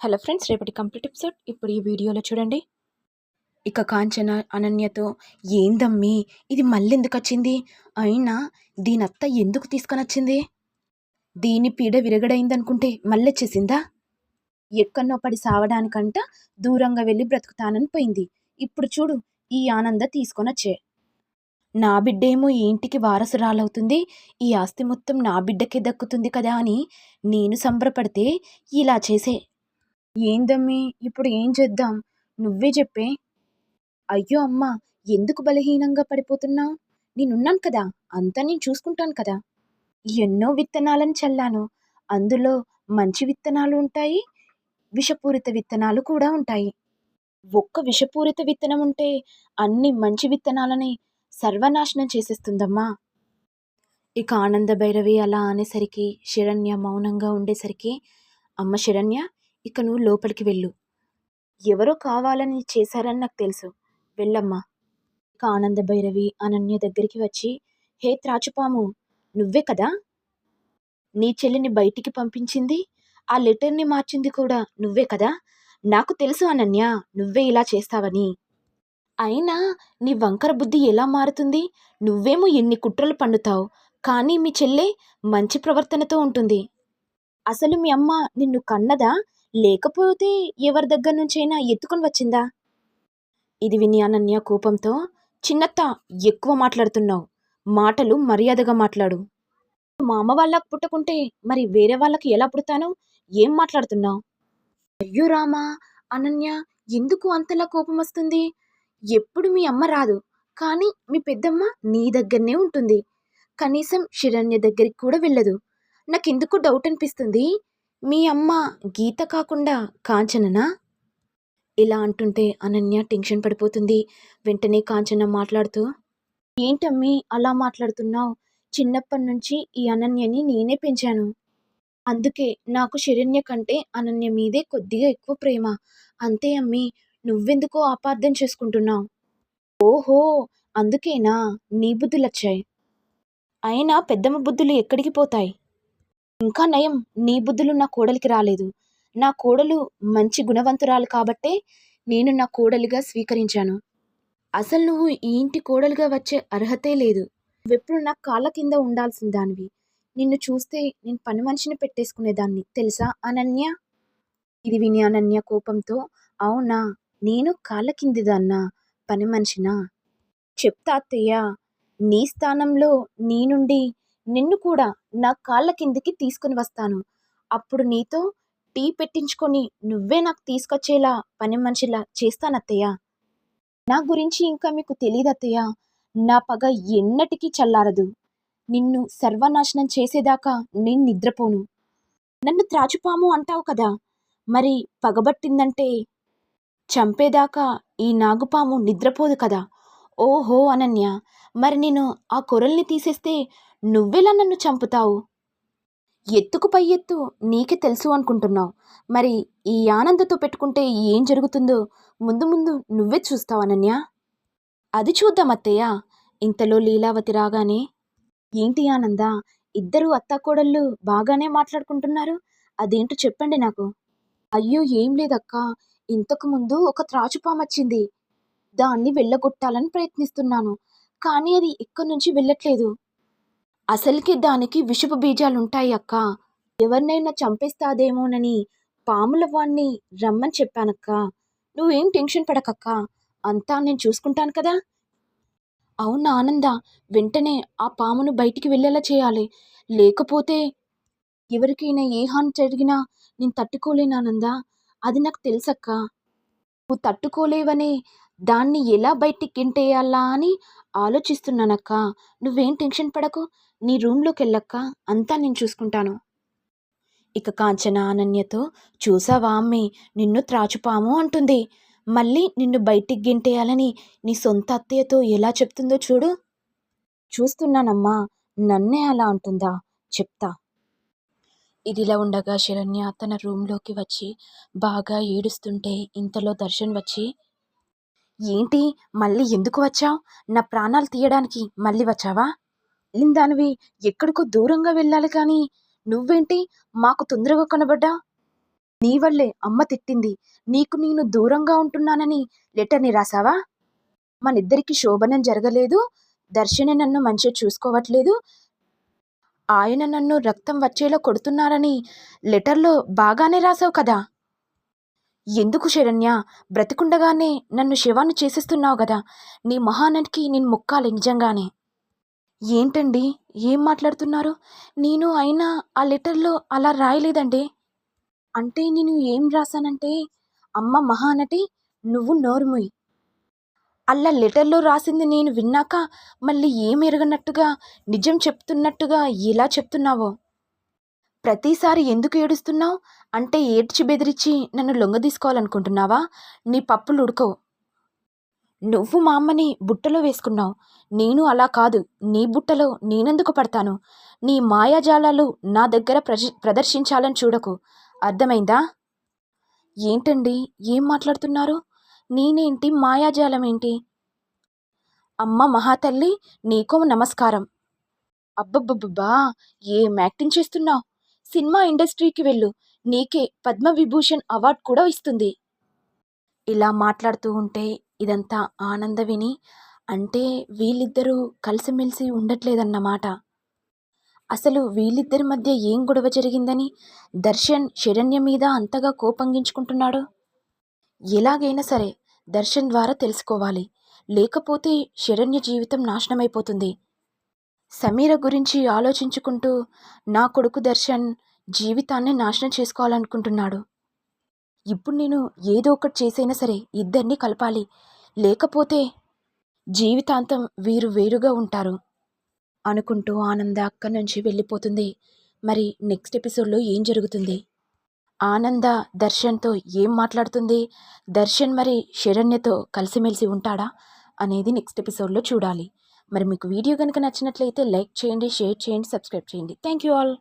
Hello friends రేపటి complete episode. ఇప్పుడు ఈ వీడియోలో చూడండి. ఇక కాంచన అనన్యతో ఏందమ్మీ ఇది మళ్ళీ ఎందుకు వచ్చింది అయినా దీని అత్త ఎందుకు తీసుకొని వచ్చింది దీని పీడ విరగడైందనుకుంటే మళ్ళీ వచ్చేసిందా ఎక్కడనో పడి సావడానికంట దూరంగా వెళ్ళి బ్రతుకుతానని పోయింది. ఇప్పుడు చూడు ఈ ఆనంద తీసుకొని వచ్చే నా బిడ్డేమో ఈ ఇంటికి వారసురాలవుతుంది. ఈ ఆస్తి మొత్తం నా బిడ్డకే దక్కుతుంది కదా అని నేను సంబరపడితే ఇలా చేసే. ఏందమ్మీ? ఇప్పుడు ఏం చేద్దాం? నువ్వే చెప్పే. అయ్యో అమ్మా! ఎందుకు బలహీనంగా పడిపోతున్నావు? నేనున్నాను కదా! అంతా నేను చూసుకుంటాను కదా! ఎన్నో విత్తనాలను చల్లాను. అందులో మంచి విత్తనాలు ఉంటాయి విషపూరిత విత్తనాలు కూడా ఉంటాయి. ఒక్క విషపూరిత విత్తనం ఉంటే అన్ని మంచి విత్తనాలని సర్వనాశనం చేసేస్తుందమ్మా! ఇక ఆనంద భైరవి అలా అనేసరికి శరణ్య మౌనంగా ఉండేసరికి అమ్మ శరణ్య ఇక నువ్వు లోపలికి వెళ్ళు. ఎవరో కావాలని చేశారని నాకు తెలుసు. వెళ్ళమ్మా. ఇక ఆనంద భైరవి అనన్య దగ్గరికి వచ్చి హే త్రాచుపాము నువ్వే కదా? నీ చెల్లిని బయటికి పంపించింది? ఆ లెటర్ని మార్చింది కూడా నువ్వే కదా? నాకు తెలుసు అనన్య నువ్వే ఇలా చేస్తావని. అయినా నీ వంకర బుద్ధి ఎలా మారుతుంది? నువ్వేమో ఎన్ని కుట్రలు పండుతావు. కానీ మీ చెల్లె మంచి ప్రవర్తనతో ఉంటుంది. అసలు మీ అమ్మ నిన్ను కన్నదా? లేకపోతే ఎవరి దగ్గర నుంచైనా ఎత్తుకొని వచ్చిందా? ఇది విని అనన్య కోపంతో చిన్నత్త ఎక్కువ మాట్లాడుతున్నావు. మాటలు మర్యాదగా మాట్లాడు. మా అమ్మ వాళ్ళకు పుట్టకుంటే మరి వేరే వాళ్ళకి ఎలా పుడతాను? ఏం మాట్లాడుతున్నావు? అయ్యో రామా అనన్య ఎందుకు అంతలా కోపం వస్తుంది? ఎప్పుడు మీ అమ్మ రాదు కానీ మీ పెద్దమ్మ నీ దగ్గరనే ఉంటుంది. కనీసం శిరణ్య దగ్గరికి కూడా వెళ్ళదు. నాకెందుకు డౌట్ అనిపిస్తుంది. మీ అమ్మ గీత కాకుండా కాంచననా? ఇలా అంటుంటే అనన్య టెన్షన్ పడిపోతుంది. వెంటనే కాంచన మాట్లాడుతూ ఏంటమ్మీ అలా మాట్లాడుతున్నావు? చిన్నప్పటి నుంచి ఈ అనన్యని నేనే పెంచాను. అందుకే నాకు శరణ్య కంటే అనన్య మీదే కొద్దిగా ఎక్కువ ప్రేమ. అంతే అమ్మీ నువ్వెందుకో అపార్థం చేసుకుంటున్నావు. ఓహో అందుకేనా? నీ బుద్ధులు వచ్చాయి అయినా పెద్దమ్మ బుద్ధులు ఎక్కడికి పోతాయి? ఇంకా నయం నీ బుద్ధులు నా కోడలికి రాలేదు. నా కోడలు మంచి గుణవంతురాలు కాబట్టే నేను నా కోడలిగా స్వీకరించాను. అసలు నువ్వు ఈ ఇంటి కోడలుగా వచ్చే అర్హతే లేదు. నువ్వెప్పుడు నా కాళ్ళ కింద ఉండాల్సిన దానివి. నిన్ను చూస్తే నేను పని మనిషిని పెట్టేసుకునేదాన్ని తెలుసా అనన్య? ఇది విని అనన్య కోపంతో అవునా నేను కాళ్ళ కిందిదన్నా పని మనిషినా? చెప్తా అత్తయ్య నీ స్థానంలో నీ నుండి నిన్ను కూడా నా కాళ్ళ కిందికి తీసుకుని వస్తాను. అప్పుడు నీతో టీ పెట్టించుకొని నువ్వే నాకు తీసుకొచ్చేలా పని మనిషిలా చేస్తానత్తయ్య నా గురించి ఇంకా మీకు తెలియదు అత్తయ్య. నా పగ ఎన్నటికీ చల్లారదు. నిన్ను సర్వనాశనం చేసేదాకా నేను నిద్రపోను. నన్ను త్రాచుపాము అంటావు కదా. మరి పగబట్టిందంటే చంపేదాకా ఈ నాగుపాము నిద్రపోదు కదా. ఓహో అనన్య మరి నేను ఆ కొరల్ని తీసేస్తే నువ్వెలా నన్ను చంపుతావు? ఎత్తుకు పై ఎత్తు నీకే తెలుసు అనుకుంటున్నావు. మరి ఈ ఆనందతో పెట్టుకుంటే ఏం జరుగుతుందో ముందు ముందు నువ్వే చూస్తావు అనన్య. అది చూద్దాం అత్తయ్య. ఇంతలో లీలావతి రాగానే ఏంటి ఆనంద ఇద్దరు అత్తాకోడళ్ళు బాగానే మాట్లాడుకుంటున్నారు? అదేంటో చెప్పండి నాకు. అయ్యో ఏం లేదక్క. ఇంతకు ముందు ఒక త్రాచుపామొచ్చింది. దాన్ని వెళ్ళగొట్టాలని ప్రయత్నిస్తున్నాను కానీ అది ఎక్కడి నుంచి వెళ్ళట్లేదు. అసలుకి దానికి విషపు బీజాలుంటాయి అక్క. ఎవరినైనా చంపేస్తాదేమోనని పాముల వాణ్ణి రమ్మని చెప్పానక్క. నువ్వేం టెన్షన్ పడకక్క. అంతా నేను చూసుకుంటాను కదా. అవునా ఆనంద? వెంటనే ఆ పామును బయటికి వెళ్ళేలా చేయాలి. లేకపోతే ఎవరికైనా ఏ హాని జరిగినా నేను తట్టుకోలేను ఆనంద. అది నాకు తెలుసక్క. నువ్వు తట్టుకోలేవనే దాన్ని ఎలా బయటికి గింటేయాలా అని ఆలోచిస్తున్నానక్క. నువ్వేం టెన్షన్ పడకు. నీ రూమ్లోకి వెళ్ళక్క అంతా నేను చూసుకుంటాను. ఇక కాంచన అనన్యతో చూసావా అమ్మి నిన్ను త్రాచుపాము అంటుంది. మళ్ళీ నిన్ను బయటికి గింటేయాలని నీ సొంత అత్తయ్యతో ఎలా చెప్తుందో చూడు. చూస్తున్నానమ్మా నన్నే అలా అంటుందా? చెప్తా. ఇదిలా ఉండగా శరణ్య తన రూమ్లోకి వచ్చి బాగా ఏడుస్తుంటే ఇంతలో దర్శన్ వచ్చి ఏంటి? మళ్ళీ ఎందుకు వచ్చావు? నా ప్రాణాలు తీయడానికి మళ్ళీ వచ్చావా? దానివి ఎక్కడికో దూరంగా వెళ్ళాలి కానీ నువ్వేంటి? మాకు తొందరగా కనబడ్డా? నీ వల్లే అమ్మ తిట్టింది. నీకు నేను దూరంగా ఉంటున్నానని లెటర్ని రాసావా? మనిద్దరికి శోభనం జరగలేదు. దర్శన నన్ను మంచిగా చూసుకోవట్లేదు. ఆయన నన్ను రక్తం వచ్చేలా కొడుతున్నారని లెటర్లో బాగానే రాసావు కదా? ఎందుకు శరణ్య? బ్రతికుండగానే నన్ను శివాన్ని చేసేస్తున్నావు కదా నీ మహానటికి నేను మొక్కాలి నిజంగానే. ఏంటండి? ఏం మాట్లాడుతున్నారు? నేను అయినా ఆ లెటర్లో అలా రాయలేదండి. అంటే నేను ఏం రాశానంటే అమ్మ మహానటి నువ్వు నోర్ముయ్. అలా లెటర్లో రాసింది నేను విన్నాక మళ్ళీ ఏం ఎరగనట్టుగా నిజం చెప్తున్నట్టుగా ఎలా చెప్తున్నావో? ప్రతిసారి ఎందుకు ఏడుస్తున్నావు? అంటే ఏడ్చి బెదిరించి నన్ను లొంగ తీసుకోవాలనుకుంటున్నావా? నీ పప్పులు ఉడకవు. నువ్వు మా అమ్మని బుట్టలో వేసుకున్నావు. నేను అలా కాదు. నీ బుట్టలో నేనెందుకు పడతాను? నీ మాయాజాలాలు నా దగ్గర ప్రజ ప్రదర్శించాలని చూడకు. అర్థమైందా? ఏంటండి? ఏం మాట్లాడుతున్నారు? నేనేంటి? మాయాజాలం ఏంటి అమ్మ మహాతల్లి నీకో నమస్కారం. అబ్బబ్బబ్బా ఏం యాక్టింగ్ చేస్తున్నావు? సినిమా ఇండస్ట్రీకి వెళ్ళు. నీకే పద్మవిభూషణ్ అవార్డు కూడా ఇస్తుంది. ఇలా మాట్లాడుతూ ఉంటే ఇదంతా ఆనంద విని అంటే వీళ్ళిద్దరూ కలిసిమెలిసి ఉండట్లేదన్నమాట. అసలు వీళ్ళిద్దరి మధ్య ఏం గొడవ జరిగిందని దర్శన్ శరణ్య మీద అంతగా కోపంగించుకుంటున్నాడు? ఎలాగైనా సరే దర్శన్ ద్వారా తెలుసుకోవాలి. లేకపోతే శరణ్య జీవితం నాశనమైపోతుంది. సమీర గురించి ఆలోచించుకుంటూ నా కొడుకు దర్శన్ జీవితాన్ని నాశనం చేసుకోవాలనుకుంటున్నాడు. ఇప్పుడు నేను ఏదో ఒకటి చేసైనా సరే ఇద్దరిని కలపాలి. లేకపోతే జీవితాంతం వీరు వేరుగా ఉంటారు అనుకుంటూ ఆనంద అక్కడి నుంచి వెళ్ళిపోతుంది. మరి నెక్స్ట్ ఎపిసోడ్లో ఏం జరుగుతుంది? ఆనంద దర్శన్తో ఏం మాట్లాడుతుంది? దర్శన్ మరి శరణ్యతో కలిసిమెలిసి ఉంటాడా అనేది నెక్స్ట్ ఎపిసోడ్లో చూడాలి. మరి మీకు వీడియో కనుక నచ్చినట్లయితే లైక్ చేయండి షేర్ చేయండి సబ్స్క్రైబ్ చేయండి. Thank you all.